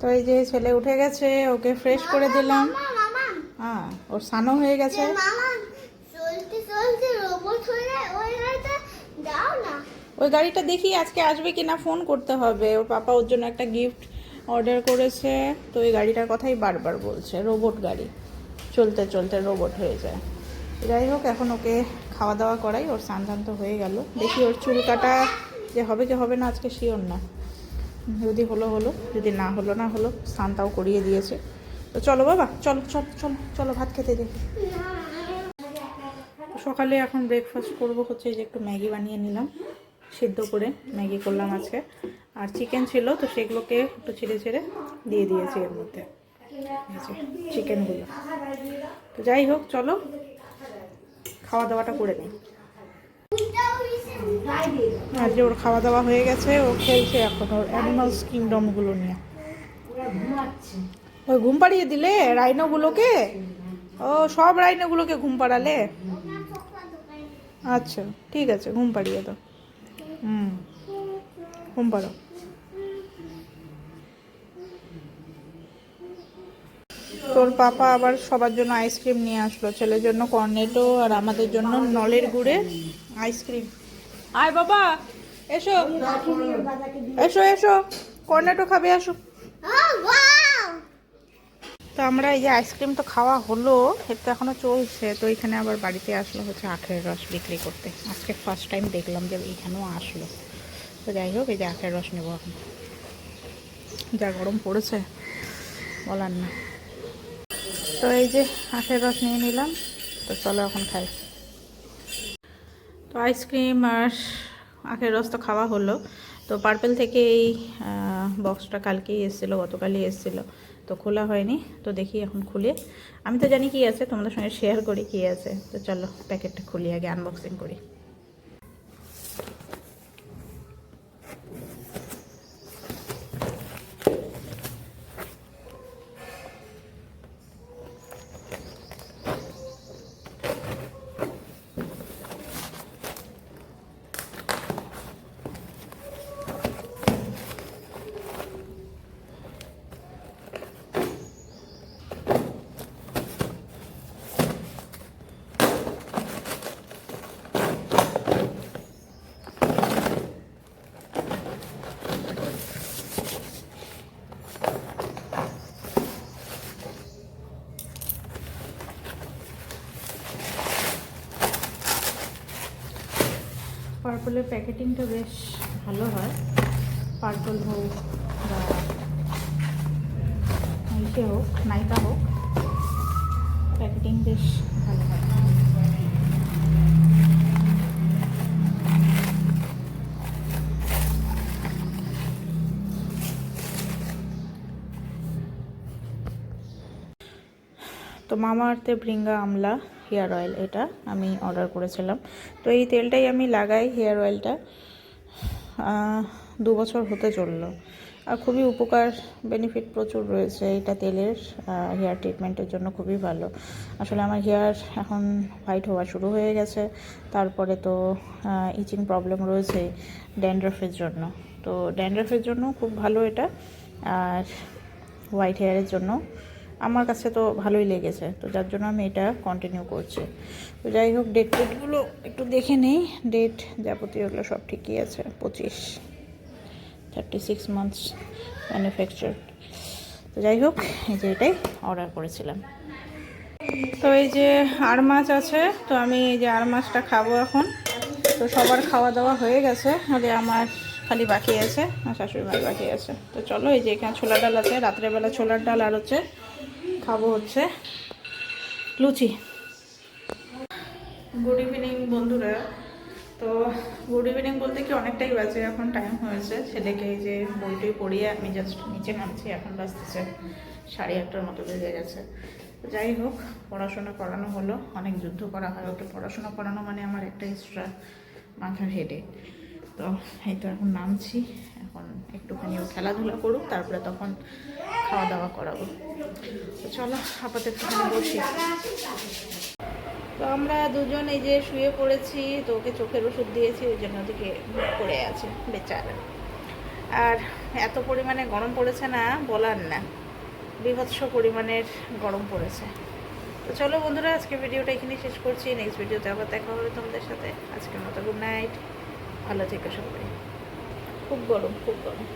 তো এই যে ছেলে উঠে গেছে ওকে ফ্রেশ করে দিলাম। হ্যাঁ ওর স্নানও হয়ে গেছে। ওই গাড়িটা দেখি আজকে আসবে কি না ফোন করতে হবে। ওর পাপা ওর জন্য একটা গিফট অর্ডার করেছে। তো ওই গাড়িটার কথাই বারবার বলছে রোবট গাড়ি। চলতে চলতে রোবট হয়ে যায়। যাই হোক এখন ওকে খাওয়া দাওয়া করাই। ওর স্নান তো হয়ে গেল। দেখি ওর চুল কাটা যে হবে কি হবে না আজকে শিওর না। যদি হলো হলো, যদি না হলো না হলো স্নানটাও করিয়ে দিয়েছে। তো চলো বাবা, চলো চলো চলো চলো ভাত খেতে দেখি সকালে এখন ব্রেকফাস্ট করব হচ্ছে যে একটু ম্যাগি বানিয়ে নিলাম, সিদ্ধ করে ম্যাগি করলাম আজকে। আর চিকেন ছিল, তো সেগুলোকে একটু ছেড়ে ছেড়ে দিয়ে দিয়েছি এর মধ্যে। চিকেনগুলো তো যাই হোক, চলো, খাওয়া দাওয়াটা করে নিই। যে ওর খাওয়া দাওয়া হয়ে গেছে, ও খেলছে এখন ওর অ্যানিমালস কিংডমগুলো নিয়ে। ওই ঘুম পাড়িয়ে দিলে রাইনোগুলোকে ও, সব রাইনোগুলোকে ঘুম পাড়ালে? আচ্ছা ঠিক আছে, ঘুম পাড়িয়ে দাও। হুম, ঘুম পাড়ো তোর পাপা আবার সবার জন্য আইসক্রিম নিয়ে আসলো, ছেলের জন্য কর্নেটো আর আমাদের জন্য নলের গুড়ে আইসক্রিম আয় বাবা, এসো। এসো এসো, কর্নেটো খাবে, আসো। তো আমরা এই যে আইসক্রিম তো খাওয়া হলো, এর তো এখনও চলছে, তো এখানে আবার বাড়িতে আসলো হচ্ছে আখের রস বিক্রি করতে। আজকে ফার্স্ট টাইম দেখলাম যে এখানেও আসলো। তো যাই হোক, এই যে আখের রস নেব এখন। যা গরম পড়েছে, বলার না। তো এই যে আখের রস নিয়ে নিলাম, তো চলো এখন খাই। তো আইসক্রিম আর আখের রস তো খাওয়া হলো। তো পার্পেল থেকে এই বক্সটা কালকেই এসেছিল, গতকালই এসেছিল। তো খোলা হয়নি, তো দেখি এখন খুলে। আমি তো জানি কি আছে, তোমাদের সঙ্গে শেয়ার করি কি আছে। তো চলো প্যাকেটটা খুলি, আগে আনবক্সিং করি। পার্পলের প্যাকেটিংটা বেশ ভালো হয়। পার্পল হোক বা ইসে হোক নাইকা হোক, প্যাকেটিং বেশ ভালো হয়। তো মামা আর্থে ভৃঙ্গা আমলা, হেয়ার অয়েল এটা আমি অর্ডার করেছিলাম। তো এই তেলটাই আমি লাগাই হেয়ার অয়েলটা। দু বছর হতে চলল। আর খুবই উপকার বেনিফিট প্রচুর রয়েছে এটা তেলের হেয়ার ট্রিটমেন্টের জন্য খুবই ভালো। আসলে আমার হেয়ার এখন হোয়াইট হওয়া শুরু হয়ে গেছে। তারপরে তো ইচিং প্রবলেম রয়েছে ড্যান্ড্রফের জন্য। তো ড্যান্ড্রফের জন্য খুব ভালো এটা। আর হোয়াইট হেয়ারের জন্য আমার কাছে তো ভালোই লেগেছে, তো যার জন্য আমি এটা কন্টিনিউ করছি। তো যাই হোক ডেট টেটগুলো একটু দেখে নেই। ডেট যাবতীয় ওগুলো সব ঠিকই আছে, পঁচিশ থার্টি সিক্স মান্থস ম্যানুফ্যাকচার তো যাই হোক, এই যে এটাই অর্ডার করেছিলাম। তো এই যে আর মাছ আছে, তো আমি এই যে আর মাছটা খাব এখন। তো সবার খাওয়া দাওয়া হয়ে গেছে আমার খালি বাকি আছে আর শাশুড়ি মার বাকি আছে। তো চলো এই যে এখানে ছোলার ডাল আছে রাত্রেবেলা ছোলার ডাল আর হচ্ছে খাব হচ্ছে লুচি। গুড ইভিনিং বন্ধুরা। তো গুড ইভিনিং বলতে কি অনেকটাই বাজে, এখন টাইম হয়েছে। ছেলেকে এই যে বইটই পড়িয়ে আমি জাস্ট নিচে নামছি, এখন বাজতেছে সাড়ে আটটার মতো বেজে গেছে। যাই হোক, পড়াশোনা করানো হলো, অনেক যুদ্ধ করা হয়, ওকে পড়াশোনা করানো মানে আমার একটা এক্সট্রা মাথার হেডে তো এই তো এখন নামছি। এখন একটুখানি খেলাধুলা করুক, তারপরে তখন খাওয়া দাওয়া করাবো। তো চলো, আপাতত একটুখানি বসি। তো আমরা দুজন এই যে শুয়ে পড়েছি, তো ওকে চোখের ওষুধ দিয়েছি, ওই জন্য ওদিকে পড়ে আছে বেচারা। আর এত পরিমাণে গরম পড়েছে না, বলার না। বিভৎস পরিমাণের গরম পড়েছে। তো চলো বন্ধুরা আজকে ভিডিওটা এখানেই শেষ করছি। নেক্সট ভিডিওতে আবার দেখা হবে তোমাদের সাথে। আজকের মতো গুড নাইট ভালো থেকো সবাই খুব গরম খুব গরম।